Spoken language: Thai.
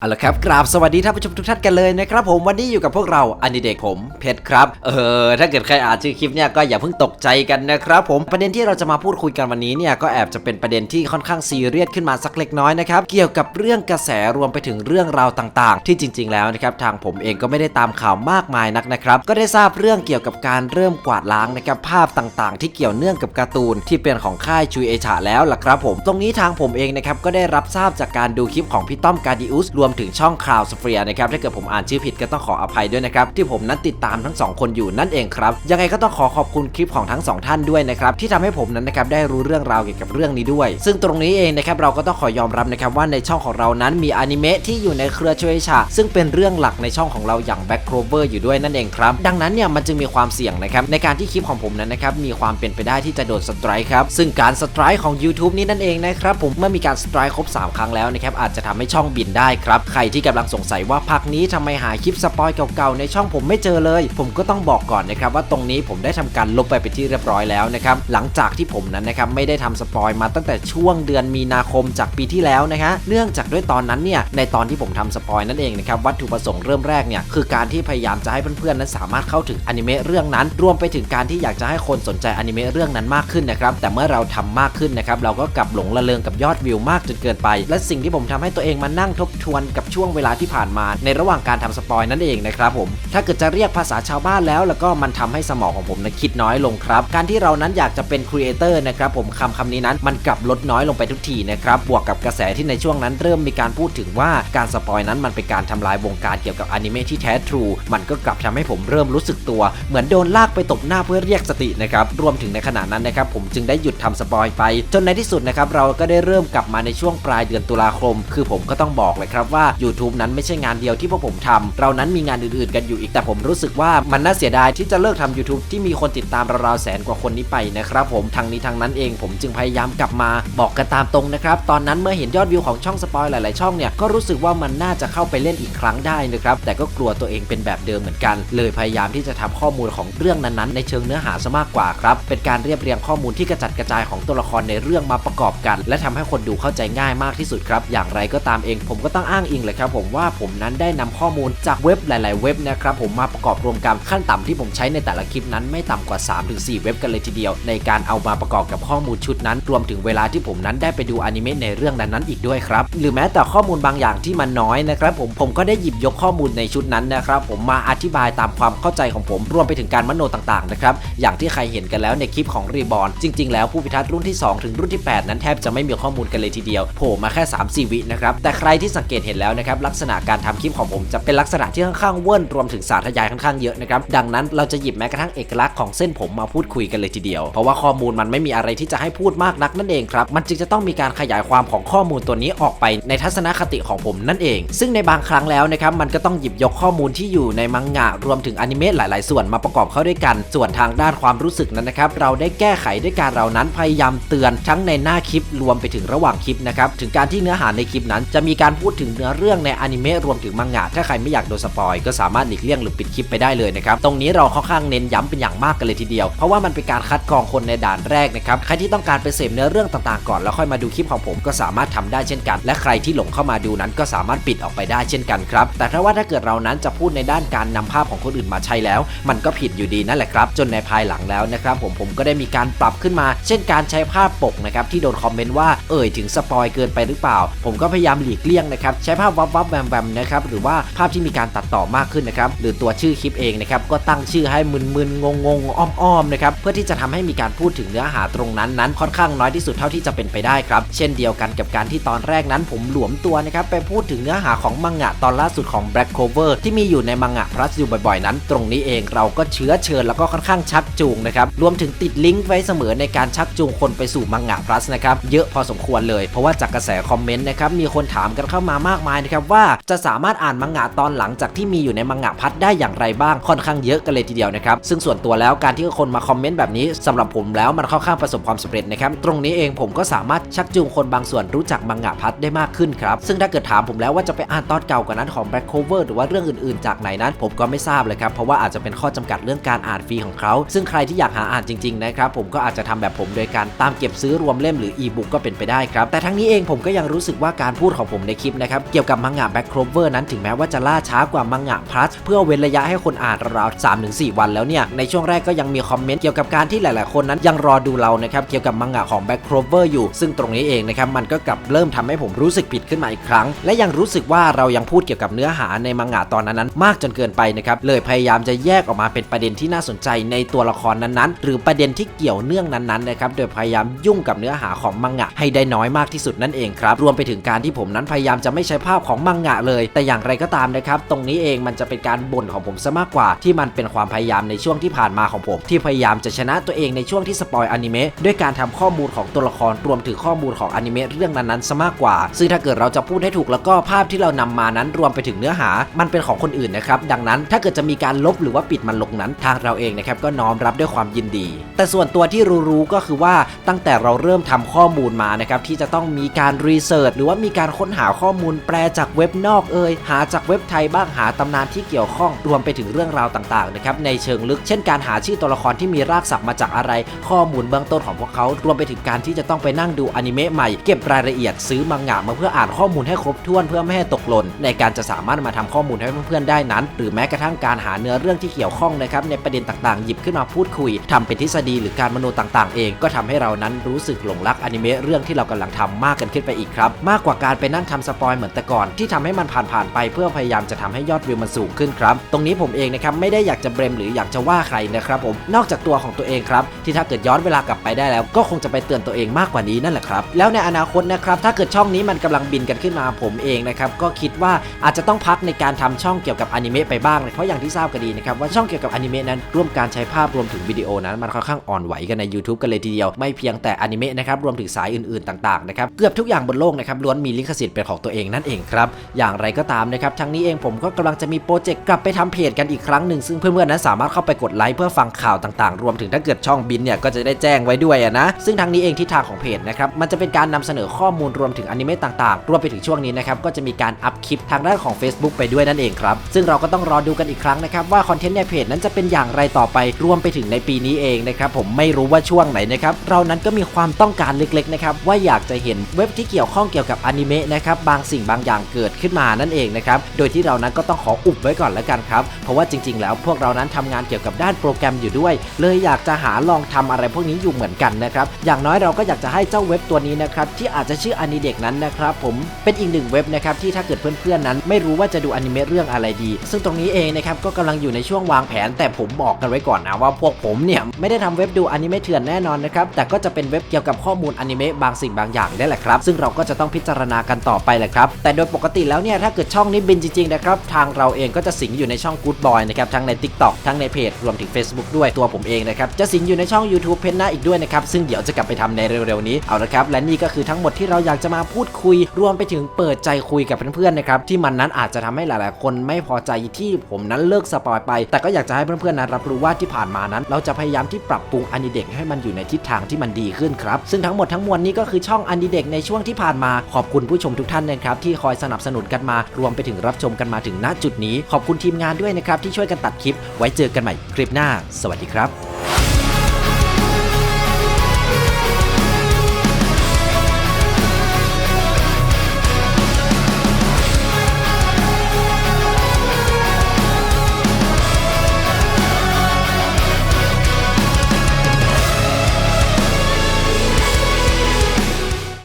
เอาละครับกราบสวัสดีท่านผู้ชมทุกท่านกันเลยนะครับผมวันนี้อยู่กับพวกเราอันดีเด็กผมเพชรครับเออถ้าเกิดใครอ่านชื่อคลิปเนี่ยก็อย่าเพิ่งตกใจกันนะครับผมประเด็นที่เราจะมาพูดคุยกันวันนี้เนี่ยก็แอบจะเป็นประเด็นที่ค่อนข้างซีเรียสขึ้นมาสักเล็กน้อยนะครับเกี่ยวกับเรื่องกระแสรวมไปถึงเรื่องราวต่างๆ ที่จริง ๆ แล้วนะครับทางผมเองก็ไม่ได้ตามข่าวมากมายนักนะครับก็ได้ทราบเรื่องเกี่ยวกับการเริ่มกวาดล้างนะครับภาพต่างๆ ที่เกี่ยวเนื่องกับการ์ตูนที่เป็นของค่ายชูเอชาแล้วล่ะครับผมตรงนี้ทางผมเองนะครับก็ได้รับทราบจากการดูคลิปของพี่ต้อมการดิอุสรวมถึงช่องข่าวสเฟียนะครับถ้าเกิดผมอ่านชื่อผิดก็ต้องขออภัยด้วยนะครับที่ผมนั้นติดตามทั้งสองคนอยู่นั่นเองครับยังไงก็ต้องขอขอบคุณคลิปของทั้งสองท่านด้วยนะครับที่ทำให้ผมนั้นนะครับได้รู้เรื่องราวเกี่ยวกับเรื่องนี้ด้วย ซึ่งตรงนี้เองนะครับเราก็ต้องขอยอมรับนะครับว่าในช่องของเรานั้นมีอนิเมะที่อยู่ในเครือช่วยชาซึ่งเป็นเรื่องหลักในช่องของเราอย่าง Back Clover อยู่ด้วยนั่นเองครับดังนั้นเนี่ยมันจึงมีความเสี่ยงนะครับในการที่คลิปของผมนั้นนะครับมีความเป็นไปได้ที่จะโดนสไตร์ครับซึ่งการสไตร์ของ YouTube นี้นั่นเองนะครับผมเมื่อมีการสไตร์ครบ 3 ครั้งแล้วนะครับอาจจะทำให้ช่องบินได้ครับใครที่กำลังสงสัยว่าพักนี้ทำไมหาคลิปสปอยเก่าๆในช่องผมไม่เจอเลย ผมก็ต้องบอกก่อนนะครับว่าตรงนี้ผมได้ทำการลบไปเป็นที่เรียบร้อยแล้วนะครับหลังจากที่ผมนั้นนะครับไม่ได้ทำสปอยมาตั้งแต่ช่วงเดือนมีนาคมจากปีที่แล้วนะฮะเนื่องจากด้วยตอนนั้นเนี่ยในตอนที่ผมทำสปอยนั่นเองนะครับวัตถุประสงค์เริ่มแรกเนี่ยคือการที่พยายามจะให้เพื่อนๆนั้นสามารถเข้าถึงอนิเมะเรื่องนั้น รวมไปถึงการที่อยากจะให้คนสนใจอนิเมะเรื่องนั้นมากขึ้นนะครับแต่เมื่อเราทำมากขึ้นนะครับเราก็กลับหลงระเริงกับยอดวิวมากจนเกินไป และสิ่งที่ผมทำให้ตัวเองมานั่งทบทวนกับช่วงเวลาที่ผ่านมาในระหว่างการทำสปอยนั่นเองนะครับผม ถ้าเกิดจะเรียกภาษาชาวบ้านแล้ว แล้วก็มันทำให้สมองของผมนะคิดน้อยลงครับ การที่เรานั้นอยากจะเป็นครีเอเตอร์นะครับผมคำคำนี้นั้นมันกลับลดน้อยลงไปทุกทีนะครับ บวกกับกระแสที่ในช่วงนั้นเริ่มมีการพูดถึงว่าการสปอยนั้นมันเป็นการทำลายวงการเกี่ยวกับอนิเมะที่แท้ทรู มันก็กลับทำให้ผมเริ่มรู้สึกตัว เหมือนโดนลากไปตบหน้าเพื่อเรียกสตินะครับ รวมถึงในขณะนั้นนะครับผมจึงได้หยุดทำสปอยไป จนในที่สุดนะครับเราก็ได้เริ่มกลับมาในช่วงปลายเดือนตุลาคม คือผมก็ต้องบอกเลยครับว่า YouTube นั้นไม่ใช่งานเดียวที่พวกผมทำเรานั้นมีงานอื่นๆกันอยู่อีกแต่ผมรู้สึกว่ามันน่าเสียดายที่จะเลิกทำ YouTube ที่มีคนติดตามราวๆแสนกว่าคนนี้ไปนะครับผมทางนี้ทางนั้นเองผมจึงพยายามกลับมาบอกกันตามตรงนะครับตอนนั้นเมื่อเห็นยอดวิวของช่องสปอยหลายๆช่องเนี่ยก็รู้สึกว่ามันน่าจะเข้าไปเล่นอีกครั้งได้นะครับแต่ก็กลัวตัวเองเป็นแบบเดิมเหมือนกัน เลยพยายามที่จะทำข้อมูลของเรื่องนั้นๆ ในเชิงเนื้อหาซะมากกว่าครับเป็นการเรียบเรียงข้อมูลที่กระจัดกระจายของตัวละครในเรื่องมาประกอบกัน และทำให้คนดูเข้าใจง่ายมากที่สุดครับ อย่างไรก็ตามเอง ผมก็ต้องอ้างอิงเลยครับผมว่าผมนั้นได้นำข้อมูลจากเว็บหลาย ๆ เว็บนะครับผมมาประกอบรวมกันขั้นต่ำที่ผมใช้ในแต่ละคลิปนั้นไม่ต่ำกว่า 3-4 เว็บกันเลยทีเดียว ในการเอามาประกอบกับข้อมูลชุดนั้น รวมถึงเวลาที่ผมนั้นได้ไปดูอนิเมะในเรื่องนั้นๆอีกด้วยครับหรือแม้แต่ข้อมูลบางอย่างที่มันน้อยนะครับผมผมก็ได้หยิบยกข้อมูลในชุดนั้นนะครับผมมาอธิบายตามความเข้าใจของผมรวมไปถึงการมโนต่าง ๆ นะครับอย่างที่ใครเห็นกันแล้วในคลิปของรีบอ r จริง ๆ แล้วผู้พิทักษ์รุ่นที่ 2 ถึงรุ่นที่ 8 นั้นแทบจะไม่มีข้อมูลกันเลยทีเดียวโผล่มาแค่ 3-4 วินะครับแต่ใครที่สังเกตเห็นแล้วนะครับลักษณะการทำคลิปของผมจะเป็นลักษณะที่ค่อนข้างเวิร์นรวมถึงสาธยายค่อนข้างเยอะนะครับดังนั้นเราจะหยิบแม้กระทั่งเอกลักษณ์ของเส้นผมมาพูดคุยกันเลยทีเดียว เพราะว่าข้อมูลมันไม่มีอะไรที่จะให้พูดมากนักนั่นเองครับมันจึงจะต้องมีการขยายความของข้อมูลตัวนี้ออกไปในทัศนคติของผมนั่นเอง ซึ่งในบางครั้งแล้วนะครับมันก็ต้องหยิบยกข้อมูลที่อยู่ในมังงะรวมถึงอนิเมะหลาย ๆ ส่วนมาประกอบเข้าด้วยกัน ส่วนทางด้านความรู้สึกนั้นนะครับเราได้แก้ไขด้วยการเรานั้นพยายามเตือนทั้งในหน้าคลิปรวมไปถึงระหว่างคลิปนะครับถึงการที่เนื้อหาในคลิปนั้นจะมีการพูดถึงเนื้อเรื่องในอนิเมะรวมถึงมังงะถ้าใครไม่อยากโดนสปอยก็สามารถหลีกเลี่ยงหรือปิดคลิปไปได้เลยนะครับตรงนี้เราค่อนข้างเน้นย้ำเป็นอย่างมากกันเลยทีเดียว เพราะว่ามันเป็นการคัดกรองคนในด่านแรกนะครับใครที่ต้องการไปเสพเนื้อเรื่องต่างๆก่อนแล้วค่อยมาดูคลิปของผมก็สามารถทำได้เช่นกัน และใครที่หลงเข้ามาดูนั้นก็สามารถปิดออกไปได้เช่นกันครับแต่ถ้าว่าถ้าเกิดเรานั้นจะพูดในด้านการนำภาพของคนอื่นมาใช้แล้ว มันก็ผิดอยู่ดีนั่นแหละครับ จนในภายหลังแล้วนะครับผมผมก็ได้มีการปรับขึ้นมา เช่นการใช้ภาพปกนะครับที่โดนคอมเมนต์ว่าเอ่ยถึงสปอยเกินไปหรือเปล่า ผมก็พยายามหลีกเลี่ยงนะครับใช้ภาพวับวับแวมแวมนะครับหรือว่าภาพที่มีการตัดต่อมากขึ้นนะครับหรือตัวชื่อคลิปเองนะครับก็ตั้งชื่อให้มึนๆงงๆอ้อมๆนะครับเพื่อที่จะทำให้มีการพูดถึงเนื้อหาตรงนั้นนั้นค่อนข้างน้อยที่สุดเท่าที่จะเป็นไปได้ครับ เช่นเดียวกันกับการที่ตอนแรกนั้นผมหลวมตัวนะครับไปพูดถึงเนื้อหาของมังงะตอนล่าสุดของ Black Clover ที่มีอยู่ในมังงะ plus อยู่บ่อยๆ นั้น ตรงนี้เองเราก็เชื้อเชิญแล้วก็ค่อนข้างชักจูงนะครับรวมถึงติดลิงก์ไว้เสมอในการชักจูงคนไปสู่มังงะ plus นะครับเยอะพอสมควรเลย เพราะว่าจากกระแสคอมเมนต์นะครับมีคนถามกันเข้ามามากมายนะครับว่าจะสามารถอ่านมังงะตอนหลังจากที่มีอยู่ในมังงะพัดได้อย่างไรบ้างค่อนข้างเยอะกันเลยทีเดียวนะครับซึ่งส่วนตัวแล้วการที่คนมาคอมเมนต์แบบนี้สำหรับผมแล้วมันค่อนข้างประสบความสำเร็จนะครับตรงนี้เองผมก็สามารถชักจูงคนบางส่วนรู้จักมังงะพัดได้มากขึ้นครับซึ่งถ้าเกิดถามผมแล้วว่าจะไปอ่านตอนเก่ากว่านั้นของ Black Cover หรือว่าเรื่องอื่นๆ จากไหนนั้น ผมก็ไม่ทราบเลยครับเพราะว่าอาจจะเป็นข้อจำกัดเรื่องการอ่านฟรีของเขา ซึ่งใครที่อยากหาอ่านจริงๆนะครับผมก็อาจจะทำแบบผมโดยการตามเก็บซื้อรวมเล่มหรืออีบุ๊กก็เป็นไปได้ครับแต่ทั้งนี้เองผมก็ยังรู้สึกว่าการพูดของผมในคลิปนะครับเกี่ยวกับมังงะแบ็คโครเวอร์นั้นถึงแม้ว่าจะล่าช้ากว่ามังงะพลัสเพื่อเว้นระยะให้คนอ่านราวๆ3-4วันแล้วเนี่ย ในช่วงแรกก็ยังมีคอมเมนต์เกี่ยวกับการที่หลายๆ คนนั้นยังรอดูเรานะครับเกี่ยวกับมังงะของแบ็คโครเวอร์อยู่ ซึ่งตรงนี้เองนะครับมันก็กลับเริ่มทำให้ผมรู้สึกผิดขึ้นมาอีกครั้ง และยังรู้สึกว่าเรายังพูดเกี่ยวกับเนื้อหาในมังงะตอนนั้นๆมากจนเกินไปนะครับเลยพยายามจะแยกออกมาเป็นประเด็นที่น่าสนใจในตัวละครนั้นๆ หรือประเด็นที่เกี่ยวเนื่องนั้นๆนะครับโดยพยายามยุ่งกับเนื้อหาของมังงะให้ได้น้อยมากที่สุดนั่นเองครับรวมไปถึงการที่ผมนั้นพยายามจะไม่ใช้ภาพของมังงะเลย แต่อย่างไรก็ตามนะครับ ตรงนี้เองมันจะเป็นการบ่นของผมซะมากกว่า ที่มันเป็นความพยายามในช่วงที่ผ่านมาของผม ที่พยายามจะชนะตัวเองในช่วงที่สปอยอนิเมะด้วยการทำข้อมูลของตัวละครรวมถึงข้อมูลของอนิเมะเรื่องนั้นๆซะมากกว่า ซึ่งถ้าเกิดเราจะพูดให้ถูกแล้วก็ภาพที่เรานำมานั้นรวมไปถึงเนื้อหา มันเป็นของคนอื่นนะครับดังนั้นถ้าเกิดจะมีการลบหรือว่าปิดมันลงนั้น ทางเราเองนะครับก็น้อมรับด้วยความยินดี แต่ส่วนตัวที่รู้ๆก็คือว่าตั้งแต่เราเริ่มทำข้อมูลมานะครับที่จะต้องมีการรีเสิร์ชหรือว่ามีการค้นหาข้อมูลแปลจากเว็บนอกเอ่ยหาจากเว็บไทยบ้างหาตำนานที่เกี่ยวข้องรวมไปถึงเรื่องราวต่างๆนะครับในเชิงลึกเช่นการหาชื่อตัวละครที่มีรากศัพท์มาจากอะไร ข้อมูลเบื้องต้นของพวกเขา รวมไปถึงการที่จะต้องไปนั่งดูอนิเมะใหม่เก็บรายละเอียดซื้อมังงะมาเพื่ออ่านข้อมูลให้ครบถ้วนเพื่อไม่ให้ตกหล่นในการจะสามารถมาทำข้อมูลให้เพื่อนๆได้นั้น หรือแม้กระทั่งการหาเนื้อเรื่องที่เกี่ยวข้องนะครับในประเด็นต่างๆ หยิบขึ้นมาพูดคุยทำเป็นทฤษฎีหรือการมโนต่างๆ เองก็ทำให้เรานั้นรู้สึกหลงรักอนิเมะเรื่องที่เรากำลังทำมากกันขึ้นไปอีกครับมากกว่าการไปนั่งทำสปอยเหมือนแต่ก่อนที่ทำให้มันผ่านๆไปเพื่อพยายามจะทำให้ยอดวิวมันสูงขึ้นครับ ตรงนี้ผมเองนะครับไม่ได้อยากจะเบรมหรืออยากจะว่าใครนะครับผมนอกจากตัวของตัวเองครับที่ถ้าเกิดย้อนเวลากลับไปได้แล้ว ก็คงจะไปเตือนตัวเองมากกว่านี้นั่นแหละครับ แล้วในอนาคตนะครับถ้าเกิดช่องนี้มันกำลังบินกันขึ้นมาผมเองนะครับก็คิดว่าอาจจะต้องพักในการทำช่องเกี่ยวกับอนิเมะไปบ้างเลยเพราะอย่างที่ทราบกันดีนะครับว่าช่องเกี่ยวกับอนิเมะนั้นร่วมการใช้ภาพรวมถึงวิดีโอนั้นมันค่อนข้างอ่อนไหวกันใน YouTube กันเลยทีเดียวไม่เพียงแต่อนิเมะนะครับรวมถึงสายอื่นๆต่างๆนะครับเกือบทุกอย่างบนโลกนะครับล้วนมีลิขสิทธิ์เป็นของตัวเองนั่นเองครับ อย่างไรก็ตามนะครับทั้งนี้เองผมก็กำลังจะมีโปรเจกต์กลับไปทำเพจกันอีกครั้งหนึ่งซึ่งเพื่อนๆนั้นสามารถเข้าไปกดไลค์เพื่อฟังข่าวต่างๆ รวมถึงถ้าเกิดช่องบินเนี่ยก็จะได้แจ้งไว้ด้วยนะ ซึ่งทางนี้เองทิศทางของเพจนะครับมันจะเป็นการนำเสนอข้อมูลรวมถึงอนิเมะต่างๆ รวมไปถึงช่วงนี้นะครับก็จะมีการอัพคลิปทางด้านของ Facebook ไปด้วยนั่นเองครับซึ่งเราก็ต้องรอดูกันอีกครั้งนะครับว่าคอนเทนต์ในเพจนั้นจะเป็นอย่างไรต่อไปรวมไปถึงในปีนี้เองนะครับผมไม่รู้ว่าช่วงไหนนะครับเรานั้นก็มีความต้องการเล็กๆนะครับว่าอยากจะเห็นเว็บที่เกี่ยวข้องเกี่ยวกับอนิเมะนะครับบางสิ่งบางอย่างเกิดขึ้นมานั่นเองนะครับ โดยที่เรานั้นก็ต้องขออุบไว้ก่อนแล้วกันครับ เพราะว่าจริง ๆ แล้วพวกเรานั้นทำงานเกี่ยวกับด้านโปรแกรมอยู่ด้วย เลยอยากจะหาลองทำอะไรพวกนี้อยู่เหมือนกันนะครับ อย่างน้อยเราก็อยากจะให้เจ้าเว็บตัวนี้นะครับที่อาจจะชื่ออนิเด็กนั้นนะครับผมเป็นอีกหนึ่งเว็บนะครับที่ถ้าเกิดเพื่อนๆนั้น ไม่รู้ว่าจะดูอนิเมะเรื่องอะไรดี ซึ่งตรงนี้เองนะครับก็กำลังอยู่ในช่วงวางแผน แต่ผมบอกกันไว้ก่อนนะว่าพวกผมเนี่ยไม่ได้ทำเว็บดูอนิเมะเถื่อนแน่นอนนะครับแต่ก็จะเป็นเว็บเกี่ยวกับข้อมูลอนิเมะบางสิ่งบางอย่างได้แหละครับ ซึ่งเราก็จะต้องพิจารณากันต่อไปแหละครับแแต่โดยปกติแล้วเนี่ยถ้าเกิดช่องนี้บินจริงๆนะครับทางเราเองก็จะสิงอยู่ในช่อง Good Boy นะครับทั้งใน TikTok ทั้งในเพจรวมถึง Facebook ด้วยตัวผมเองนะครับจะสิงอยู่ในช่อง YouTube เพนนาอีกด้วยนะครับซึ่งเดี๋ยวจะกลับไปทำในเร็วๆนี้เอาละครับและนี่ก็คือทั้งหมดที่เราอยากจะมาพูดคุย รวมไปถึงเปิดใจคุยกับเพื่อนๆนะครับที่มันนั้นอาจจะทำให้หลายๆ คนไม่พอใจที่ผมนั้นเลิกสปอยไป แต่ก็อยากจะให้เพื่อนๆนั้นรับรู้ว่าที่ผ่านมานั้น เราจะพยายามที่ปรับปรุงอนิเด็กให้มันอยู่ในทิศทางที่มันดีขึ้นครับซึ่งทั้งหมดทั้งมวลนี้ก็คือช่องอนิเด็กในช่วงที่ผ่านมาขอบคุณผู้ชมทุกท่านนะครับที่คอยสนับสนุนกันมา รวมไปถึงรับชมกันมาถึงณจุดนี้ ขอบคุณทีมงานด้วยนะครับที่ช่วยกันตัดคลิป ไว้เจอกันใหม่คลิปหน้า สวัสดีครับ